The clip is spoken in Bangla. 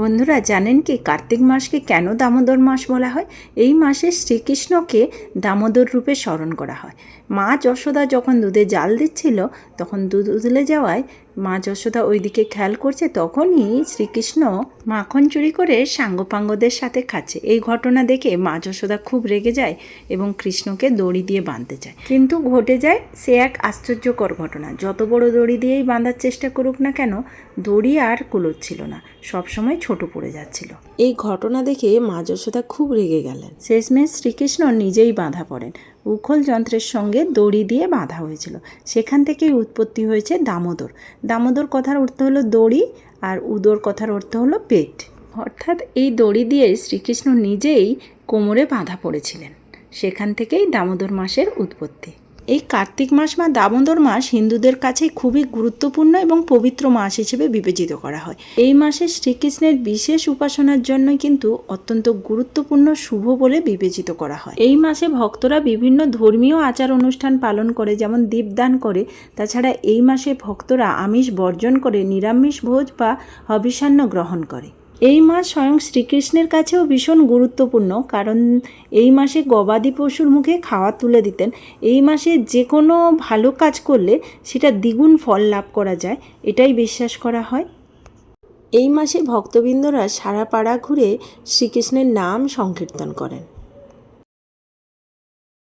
বন্ধুরা, জানেন কি কার্তিক মাসকে কেন দামোদর মাস বলা হয়? এই মাসে শ্রীকৃষ্ণকে দামোদর রূপে স্মরণ করা হয়। মা যশোদা যখন দুধে জাল দিচ্ছিল, তখন দুধ উদলে যাওয়ায় মা যশোদা ওইদিকে খেয়াল করছে তখনই শ্রীকৃষ্ণ মাখন চুরি করে সাঙ্গপাঙ্গদের সাথে খাচ্ছে। এই ঘটনা দেখে মা যশোদা খুব রেগে যায় এবং কৃষ্ণকে দড়ি দিয়ে বাঁধতে চায়। কিন্তু ঘটে যায় সে এক আশ্চর্যকর ঘটনা। যত বড় দড়ি দিয়েই বাঁধার চেষ্টা করুক না কেন, দড়ি আর কুলোচ্ছিল না। সবসময় ছোট পড়ে যাচ্ছিল। এই ঘটনা দেখে মা যশোদা খুব রেগে গেলেন। শেষমেশ শ্রীকৃষ্ণ নিজেই বাঁধা পড়েন। উখল যন্ত্রের সঙ্গে দড়ি দিয়ে বাঁধা হয়েছিল। সেখান থেকেই উৎপত্তি হয়েছে দামোদর। দামোদর কথার অর্থ হলো দড়ি আর উদর কথার অর্থ হলো পেট। অর্থাৎ এই দড়ি দিয়ে শ্রীকৃষ্ণ নিজেই কোমরে বাঁধা পড়েছিলেন। সেখান থেকেই দামোদর মাসের উৎপত্তি। এই কার্তিক মাস বা দামোদর মাস হিন্দুদের কাছে খুবই গুরুত্বপূর্ণ এবং পবিত্র মাস হিসেবে বিবেচিত করা হয়। এই মাসে শ্রীকৃষ্ণের বিশেষ উপাসনার জন্য কিন্তু অত্যন্ত গুরুত্বপূর্ণ শুভ বলে বিবেচিত করা হয়। এই মাসে ভক্তরা বিভিন্ন ধর্মীয় আচার অনুষ্ঠান পালন করে, যেমন দীপদান করে। তাছাড়া এই মাসে ভক্তরা আমিষ বর্জন করে, নিরামিষ ভোজ বা হবিষান্ন গ্রহণ করে। এই মাস স্বয়ং শ্রীকৃষ্ণের কাছেও ভীষণ গুরুত্বপূর্ণ, কারণ এই মাসে গবাদি পশুর মুখে খাওয়া তুলে দিতেন। এই মাসে যে কোনো ভালো কাজ করলে সেটা দ্বিগুণ ফল লাভ করা যায়, এটাই বিশ্বাস করা হয়। এই মাসে ভক্তবৃন্দরা সারা পাড়া ঘুরে শ্রীকৃষ্ণের নাম সংকীর্তন করেন।